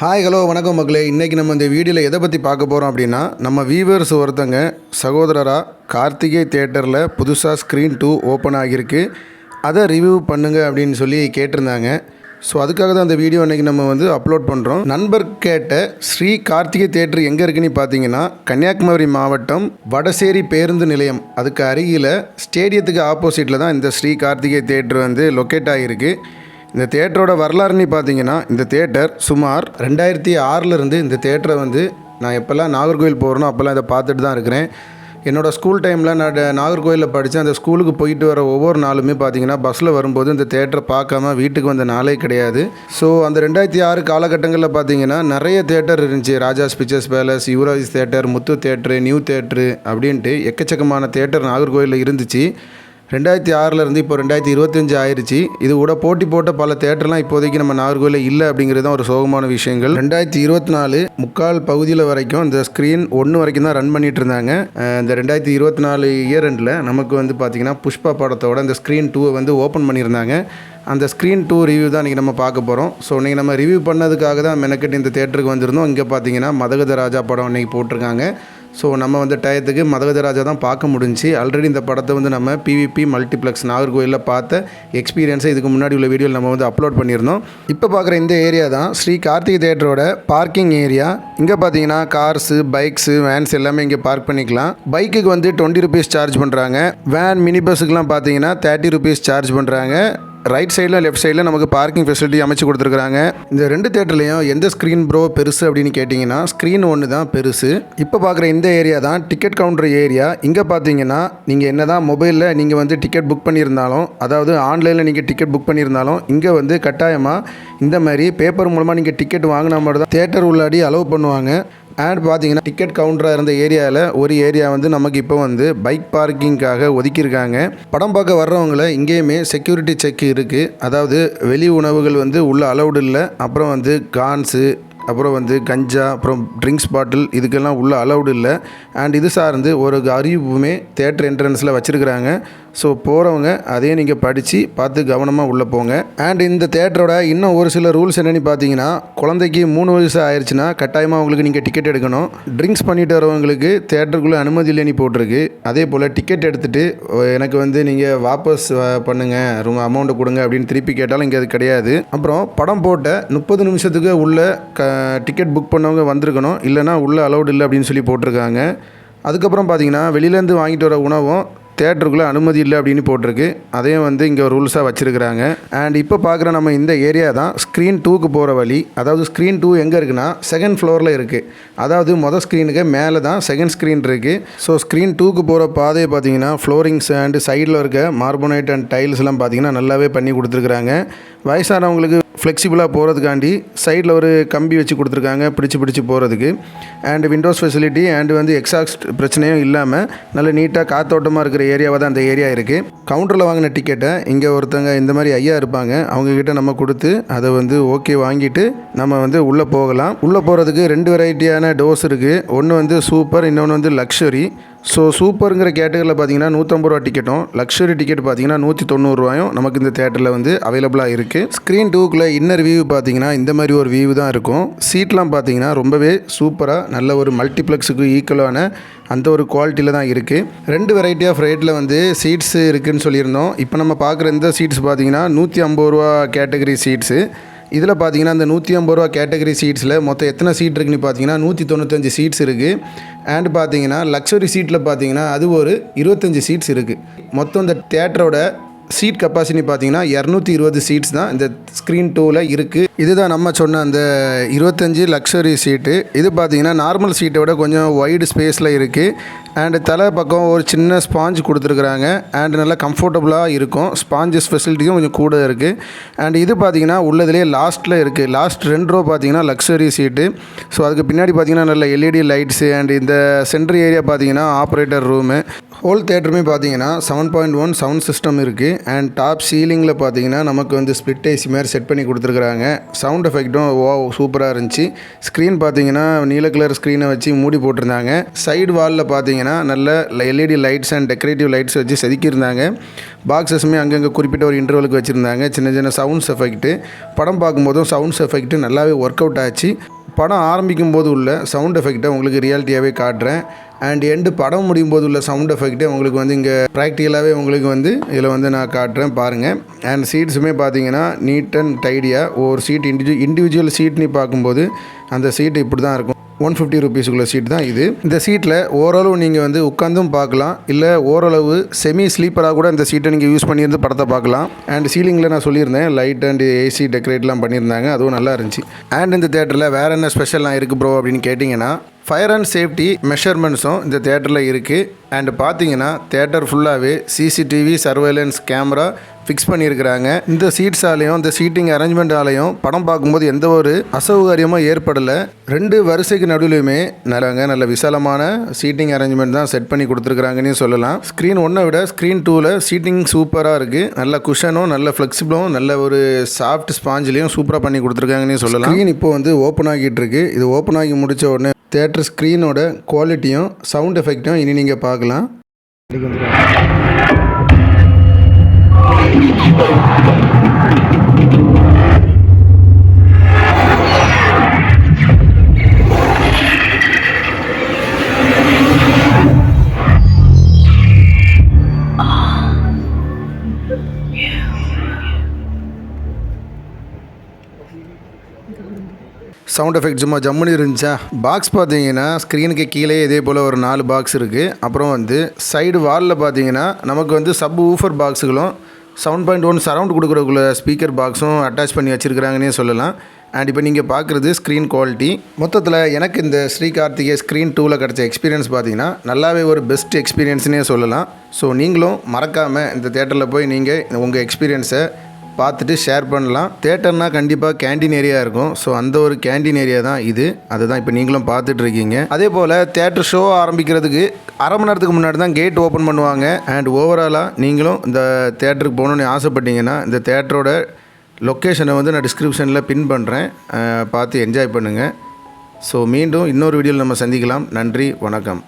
Hi hello வணக்கம் மக்களே. இன்றைக்கி நம்ம இந்த வீடியோவில் எதை பற்றி பார்க்க போகிறோம் அப்படின்னா நம்ம வீவர்ஸ் ஒருத்தங்க சகோதரராக கார்த்திகை தேட்டரில் புதுசாக ஸ்க்ரீன் டூ ஓப்பன் ஆகியிருக்கு. அதை ரிவ்யூ பண்ணுங்க அப்படின்னு சொல்லி கேட்டிருந்தாங்க. ஸோ அதுக்காக தான் அந்த வீடியோ இன்றைக்கி நம்ம வந்து அப்லோட் பண்ணுறோம் நண்பர் கேட்ட ஸ்ரீ கார்த்திகை தேட்டர் எங்கே இருக்குன்னு பார்த்தீங்கன்னா கன்னியாகுமரி மாவட்டம் வடசேரி பேருந்து நிலையம். அதுக்கு அருகில் ஸ்டேடியத்துக்கு ஆப்போசிட்டில் தான் இந்த ஸ்ரீ கார்த்திகை தேட்டர் வந்து லொக்கேட் ஆகியிருக்கு. இந்த தேட்டரோட வரலாறுன்னு பார்த்தீங்கன்னா இந்த தேட்டர் சுமார் ரெண்டாயிரத்தி ஆறிலிருந்து இந்த தேட்டரை வந்து நான் எப்போல்லாம் நாகர்கோவில் போகிறேனோ அப்போல்லாம் இதை பார்த்துட்டு தான் இருக்கிறேன். என்னோடய ஸ்கூல் டைமில் நான் நாகர்கோவிலில் படித்தேன் அந்த ஸ்கூலுக்கு போயிட்டு வர ஒவ்வொரு நாளுமே பார்த்தீங்கன்னா பஸ்ஸில் வரும்போது இந்த தேட்டரை பார்க்காம வீட்டுக்கு வந்த நாளே கிடையாது. ஸோ அந்த ரெண்டாயிரத்தி ஆறு காலகட்டங்களில் பார்த்தீங்கன்னா நிறைய தேட்டர் இருந்துச்சு. Rajas pictures palace Yuvaraj theatre Muthu theatre new theatre அப்படின்ட்டு எக்கச்சக்கமான தேட்டர் நாகர்கோவிலில் இருந்துச்சு. ரெண்டாயிரத்தி ஆறிலேருந்து இப்போ ரெண்டாயிரத்தி இருபத்தஞ்சு ஆயிடுச்சு இது கூட போட்டி போட்ட பல தேட்டர்லாம் இப்போதைக்கு நம்ம நாகர்கோவிலில் இல்லை அப்படிங்கிறது தான் ஒரு சோகமான விஷயங்கள். ரெண்டாயிரத்தி இருபத்தி நாலு முக்கால் பகுதியில் வரைக்கும் இந்த ஸ்க்ரீன் ஒன்று வரைக்கும் தான் ரன் பண்ணிட்டு இருந்தாங்க. இந்த ரெண்டாயிரத்தி இருபத்தி நாலு இயர் ரெண்டில் நமக்கு வந்து பார்த்திங்கன்னா புஷ்பா படத்தோட இந்த ஸ்க்ரீன் டூவை வந்து ஓப்பன் பண்ணியிருந்தாங்க. அந்த ஸ்க்ரீன் டூ ரிவ்யூ தான் இன்றைக்கி நம்ம பார்க்க போகிறோம் ஸோ இன்றைக்கி நம்ம ரிவ்யூ பண்ணதுக்காக தான் மெனக்கெட்டு இந்த தேட்டருக்கு வந்திருந்தோம். இங்கே பார்த்தீங்கன்னா மதகத ராஜா படம் இன்றைக்கி போட்டிருக்காங்க. ஸோ நம்ம வந்து டயத்துக்கு மதகஜராஜா தான் பார்க்க முடிஞ்சுச்சு. ஆல்ரெடி இந்த படத்தை வந்து நம்ம பிவிபி மல்டிப்ளெக்ஸ் நாகர்கோயிலில் பார்த்த எக்ஸ்பீரியன்ஸை இதுக்கு முன்னாடி உள்ள வீடியோவில் நம்ம வந்து அப்லோட் பண்ணியிருந்தோம். இப்போ பார்க்குற இந்த ஏரியா தான் ஸ்ரீ கார்த்திகை தேட்டரோட பார்க்கிங் ஏரியா இங்கே பார்த்தீங்கன்னா கார்ஸு பைக்ஸு வேன்ஸ் எல்லாமே இங்கே பார்க் பண்ணிக்கலாம். பைக்குக்கு வந்து டுவெண்ட்டி ருபீஸ் சார்ஜ் பண்ணுறாங்க வேன் மினி பஸ்ஸுக்கெலாம் பார்த்தீங்கன்னா தேர்ட்டி ருபீஸ் சார்ஜ் பண்ணுறாங்க ரைட் சைடில் லெஃப்ட் சைடில் நமக்கு பார்க்கிங் ஃபெசிலிட்டி அமைச்சு கொடுத்துருக்குறாங்க. இந்த ரெண்டு தேட்டர்லையும் எந்த ஸ்க்ரீன் ப்ரோ பெருசு அப்படின்னு கேட்டிங்கன்னா ஸ்க்ரீன் ஒன்று தான் பெருசு. இப்போ பார்க்குற இந்த ஏரியா தான் டிக்கெட் கவுண்டர் ஏரியா இங்கே பார்த்தீங்கன்னா நீங்கள் என்ன தான் மொபைலில் நீங்கள் வந்து டிக்கெட் புக் பண்ணியிருந்தாலும் அதாவது ஆன்லைனில் நீங்கள் டிக்கெட் புக் பண்ணியிருந்தாலும் இங்கே வந்து கட்டாயமாக இந்த மாதிரி பேப்பர் மூலமாக நீங்கள் டிக்கெட் வாங்கினா மட்டும் தான் தேட்டர் உள்ளாடி அலோவ் பண்ணுவாங்க. அண்ட் பார்த்தீங்கன்னா டிக்கெட் கவுண்டராக இருந்த ஏரியாவில் ஒரு ஏரியா வந்து நமக்கு இப்போ வந்து பைக் பார்க்கிங்காக ஒதுக்கியிருக்காங்க. படம் பார்க்க வர்றவங்கள இங்கேயுமே செக்யூரிட்டி செக் இருக்குது அதாவது வெளி உணவுகள் வந்து உள்ள அலௌடு இல்லை. அப்புறம் வந்து கான்ஸு அப்புறம் வந்து கஞ்சா அப்புறம் ட்ரிங்க்ஸ் பாட்டில் இதுக்கெல்லாம் உள்ள அலௌடு இல்லை. அண்ட் இது சார்ந்து ஒரு அறிவிப்புமே தேட்டர் என்ட்ரன்ஸில் வச்சுருக்குறாங்க. ஸோ போகிறவங்க அதையும் நீங்கள் படித்து பார்த்து கவனமாக உள்ளே போங்க. அண்ட் இந்த தேட்டரோட இன்னும் ஒரு சில ரூல்ஸ் என்னென்னு பார்த்தீங்கன்னா குழந்தைக்கு மூணு வயசு ஆயிடுச்சுன்னா கட்டாயமாக உங்களுக்கு நீங்கள் டிக்கெட் எடுக்கணும். ட்ரிங்க்ஸ் பண்ணிட்டு வரவங்களுக்கு தேட்டருக்குள்ளே அனுமதி இல்லைன்னு போட்டிருக்கு. அதே போல் டிக்கெட் எடுத்துகிட்டு எனக்கு வந்து நீங்கள் வாபஸ் பண்ணுங்கள் ரொம்ப அமௌண்ட்டை கொடுங்க அப்படின்னு திருப்பி கேட்டாலும் இங்கே அது கிடையாது. அப்புறம் படம் போட்ட முப்பது நிமிஷத்துக்கு உள்ள க டிக்கெட் புக் பண்ணவங்க வந்திருக்கணும். இல்லைனா உள்ளே அலௌடு இல்லை அப்படின்னு சொல்லி போட்டிருக்காங்க. அதுக்கப்புறம் பார்த்தீங்கன்னா வெளியிலேருந்து வாங்கிட்டு வர உணவும் தேட்டருக்குள்ளே அனுமதி இல்லை அப்படின்னு போட்டிருக்கு. அதையும் வந்து இங்கே ரூல்ஸாக வச்சுருக்கிறாங்க. அண்ட் இப்போ பார்க்குற நம்ம இந்த ஏரியா தான் ஸ்க்ரீன் டூக்கு போகிற வழி. அதாவது ஸ்க்ரீன் டூ எங்கே இருக்குன்னா செகண்ட் ஃப்ளோரில் இருக்குது அதாவது மொதல் ஸ்க்ரீனுக்கு மேலே தான் செகண்ட் ஸ்க்ரீன் இருக்குது ஸோ ஸ்க்ரீன் டூக்கு போகிற பாதையை பார்த்தீங்கன்னா ஃப்ளோரிங்ஸ் அண்டு சைடில் இருக்க மார்போனைட் அண்ட் டைல்ஸ்லாம் பார்த்தீங்கன்னா நல்லாவே பண்ணி கொடுத்துருக்குறாங்க. வயசானவங்களுக்கு ஃப்ளெக்சிபிளாக போகிறதுக்காண்டி சைடில் ஒரு கம்பி வச்சு கொடுத்துருக்காங்க பிடிச்சி பிடிச்சி போகிறதுக்கு அண்டு விண்டோஸ் ஃபெசிலிட்டி அண்ட் வந்து எக்ஸாஸ்ட் பிரச்சனையும் இல்லாமல் நல்ல நீட்டாக காத்தோட்டமாக இருக்கிற ஏரியாவாக தான் அந்த ஏரியா இருக்குது கவுண்டரில் வாங்கின டிக்கெட்டை இங்கே ஒருத்தங்க இந்த மாதிரி ஐயா இருப்பாங்க. அவங்கக்கிட்ட நம்ம கொடுத்து அதை வந்து ஓகே வாங்கிட்டு நம்ம வந்து உள்ளே போகலாம். உள்ளே போகிறதுக்கு ரெண்டு வெரைட்டியான டோஸ் இருக்குது ஒன்று வந்து சூப்பர் இன்னொன்று வந்து லக்ஸரி ஸோ சூப்பருங்கிற கேட்டகரியில் பார்த்தீங்கன்னா நூற்றம்பது ரூபா டிக்கெட்டும் லக்ஸரி டிக்கெட் பார்த்தீங்கன்னா நூற்றி தொண்ணூறுரூவாயும் நமக்கு இந்த தேட்டரில் வந்து அவைலபிளாக இருக்குது ஸ்க்ரீன் டூக்குள்ள இன்னர் வியூ பார்த்தீங்கன்னா இந்த மாதிரி ஒரு வியூ தான் இருக்கும். சீட்லாம் பார்த்தீங்கன்னா ரொம்பவே சூப்பராக நல்ல ஒரு மல்டிப்ளெக்ஸுக்கு ஈக்குவலான அந்த ஒரு குவாலிட்டியில் தான் இருக்குது ரெண்டு வெரைட்டி ஆஃப் ரேட்டில் வந்து சீட்ஸு இருக்குதுன்னு சொல்லியிருந்தோம். இப்போ நம்ம பார்க்குற இந்த சீட்ஸ் பார்த்தீங்கன்னா நூற்றி ஐம்பது ரூபா கேட்டகரி சீட்ஸு இதில் பார்த்தீங்கன்னா அந்த நூற்றி ஐம்பது ரூபா கேட்டகரி சீட்ஸில் மொத்தம் எத்தனை சீட் இருக்குன்னு பார்த்தீங்கன்னா நூற்றி தொண்ணூத்தஞ்சு சீட்ஸ் இருக்குது அண்ட் பார்த்தீங்கன்னா லக்ஸரி சீட்டில் பார்த்தீங்கன்னா அது ஒரு இருபத்தஞ்சி சீட்ஸ் இருக்குது மொத்தம் இந்த தேட்டரோட சீட் கெப்பாசிட்டி பார்த்தீங்கன்னா இரநூத்தி இருபது சீட்ஸ் தான் இந்த ஸ்க்ரீன் டூவில் இருக்குது இதுதான் நம்ம சொன்ன அந்த இருபத்தஞ்சி லக்ஸரி சீட்டு இது பார்த்தீங்கன்னா நார்மல் சீட்டை விட கொஞ்சம் ஒய்டு ஸ்பேஸில் இருக்குது அண்டு தலை பக்கம் ஒரு சின்ன ஸ்பாஞ்ச் கொடுத்துருக்குறாங்க. அண்ட் நல்லா கம்ஃபர்டபுளாக இருக்கும். ஸ்பாஞ்சஸ் ஃபெசிலிட்டியும் கொஞ்சம் கூட இருக்குது அண்ட் இது பார்த்தீங்கன்னா உள்ளதுலேயே லாஸ்ட்டில் இருக்குது லாஸ்ட் ரெண்டு ரோ பார்த்தீங்கன்னா லக்ஸரி சீட்டு ஸோ அதுக்கு பின்னாடி பார்த்தீங்கன்னா நல்ல எல்இடி லைட்ஸு அண்ட் இந்த சென்ட்ரு ஏரியா பார்த்தீங்கன்னா ஆப்ரேட்டர் ரூமு ஹோல் தேட்டருமே பார்த்தீங்கன்னா seven point one sound system இருக்குது அண்ட் டாப் சீலிங்கில் பார்த்தீங்கன்னா நமக்கு வந்து ஸ்ப்ளிட் ஏசி மாதிரி செட் பண்ணி கொடுத்துருக்குறாங்க. சவுண்ட் எஃபெக்ட்டும் ஓ சூப்பராக இருந்துச்சு. ஸ்க்ரீன் பார்த்தீங்கன்னா நீல கலர் ஸ்க்ரீனை வச்சு மூடி போட்டிருந்தாங்க. சைடு வாலில் பார்த்தீங்கன்னா நல்ல LED lights and decorative lights வச்சு செதுக்கியிருந்தாங்க. பாக்ஸஸுமே அங்கங்கே குறிப்பிட்ட ஒரு இன்டர்வலுக்கு வச்சுருந்தாங்க. சின்ன சின்ன சவுண்ட்ஸ் எஃபெக்ட்டு படம் பார்க்கும்போதும் சவுண்ட்ஸ் எஃபெக்ட்டு நல்லாவே ஒர்க் அவுட் ஆச்சு. படம் ஆரம்பிக்கும் போது உள்ள சவுண்ட் எஃபெக்ட்டை உங்களுக்கு ரியாலிட்டியாகவே காட்டுறேன். அண்ட் எண்டு படம் முடியும் போது உள்ள சவுண்ட் எஃபெக்ட்டே உங்களுக்கு வந்து இங்கே ப்ராக்டிக்கலாகவே உங்களுக்கு வந்து இதில் வந்து நான் காட்டுறேன் பாருங்கள் அண்ட் சீட்ஸுமே பார்த்தீங்கன்னா நீட் அண்ட் டைடியாக ஒரு சீட் இண்டிவிஜுவல் இண்டிவிஜுவல் சீட்னு பார்க்கும்போது அந்த சீட்டு இப்படி தான் இருக்கும். ஒன் ஃபிஃப்டி ருபீஸுக்குள்ள சீட் தான் இது. இந்த சீட்டில் ஓரளவு நீங்கள் வந்து உட்காந்தும் பார்க்கலாம். இல்லை ஓரளவு செமி ஸ்லீப்பராக கூட இந்த சீட்டை நீங்கள் யூஸ் பண்ணியிருந்து படத்தை பார்க்கலாம். அண்ட் சீலிங்கில் நான் சொல்லியிருந்தேன் லைட் அண்ட் ஏசி டெக்கரேட்லாம் பண்ணியிருந்தாங்க அதுவும் நல்லா இருந்துச்சு. அண்ட் இந்த தேட்டரில் வேறு என்ன ஸ்பெஷல்லாம் இருக்குது ப்ரோ அப்படின்னு கேட்டிங்கன்னா ஃபயர் அண்ட் சேஃப்டி மெஷர்மெண்ட்ஸும் இந்த தேட்டரில் இருக்குது அண்ட் பார்த்தீங்கன்னா தேட்டர் ஃபுல்லாகவே சிசிடிவி சர்வேலன்ஸ் கேமரா ஃபிக்ஸ் பண்ணியிருக்கிறாங்க. இந்த சீட்ஸாலையும் இந்த சீட்டிங் அரேஞ்ச்மெண்ட்டாலையும் படம் பார்க்கும்போது எந்த ஒரு அசௌகரியமும் ஏற்படலை. ரெண்டு வரிசைக்கு நடுவுலையுமே நல்லங்க நல்ல விசாலமான சீட்டிங் அரேஞ்ச்மெண்ட் தான் செட் பண்ணி கொடுத்துருக்குறாங்கன்னு சொல்லலாம். ஸ்க்ரீன் ஒன்றை விட ஸ்க்ரீன் டூவில் சீட்டிங் சூப்பராக இருக்குது நல்ல குஷனும் நல்ல ஃப்ளெக்சிபிளும் நல்ல ஒரு சாஃப்ட் ஸ்பாஞ்சிலையும் சூப்பராக பண்ணி கொடுத்துருக்காங்கன்னு சொல்லலாம். ஸ்க்ரீன் இப்போ வந்து ஓப்பன் ஆகிட்டு இருக்கு. இது ஓப்பன் ஆகி முடித்த உடனே தேட்டர் ஸ்க்ரீனோட குவாலிட்டியும் சவுண்ட் எஃபெக்ட்டும் இனி நீங்கள் பார்க்கலாம். சவுண்ட் எஃபெக்ட் சும்மா ஜம்முன்னு இருந்துச்சா? பாக்ஸ் பார்த்தீங்கன்னா ஸ்க்ரீனுக்கு கீழே இதே போல் ஒரு நாலு பாக்ஸ் இருக்குது அப்புறம் வந்து சைடு வாலில் பார்த்தீங்கன்னா நமக்கு வந்து சப் ஊஃபர் பாக்ஸுகளும் செவன் பாயிண்ட் ஒன் சரவுண்ட் கொடுக்குறக்குள்ள ஸ்பீக்கர் பாக்ஸும் அட்டாச் பண்ணி வச்சுருக்கிறாங்கன்னே சொல்லலாம். அண்ட் இப்போ நீங்கள் பார்க்குறது ஸ்க்ரீன் குவாலிட்டி மொத்தத்தில் எனக்கு இந்த ஸ்ரீ கார்த்திகே ஸ்க்ரீன் டூவில் கிடச்ச எக்ஸ்பீரியன்ஸ் பார்த்தீங்கன்னா நல்லாவே ஒரு பெஸ்ட் எக்ஸ்பீரியன்ஸ்னே சொல்லலாம். ஸோ நீங்களும் மறக்காமல் இந்த தேட்டரில் போய் நீங்கள் உங்கள் எக்ஸ்பீரியன்ஸை பார்த்துட்டு ஷேர் பண்ணலாம். தேட்டர்னால் கண்டிப்பாக கேண்டீன் ஏரியா இருக்கும். ஸோ அந்த ஒரு கேண்டீன் ஏரியா தான் இது. அதுதான் இப்போ நீங்களும் பார்த்துட்டு இருக்கீங்க. அதே போல் தேட்டர் ஷோ ஆரம்பிக்கிறதுக்கு அரை மணி நேரத்துக்கு முன்னாடி தான் கேட் ஓப்பன் பண்ணுவாங்க. அண்ட் ஓவராலாக நீங்களும் இந்த தேட்டருக்கு போகணுன்னு ஆசைப்பட்டீங்கன்னா இந்த தேட்டரோட லொக்கேஷனை வந்து நான் டிஸ்கிரிப்ஷனில் பின் பண்ணுறேன் பார்த்து என்ஜாய் பண்ணுங்கள் ஸோ மீண்டும் இன்னொரு வீடியோவில் நம்ம சந்திக்கலாம். நன்றி வணக்கம்.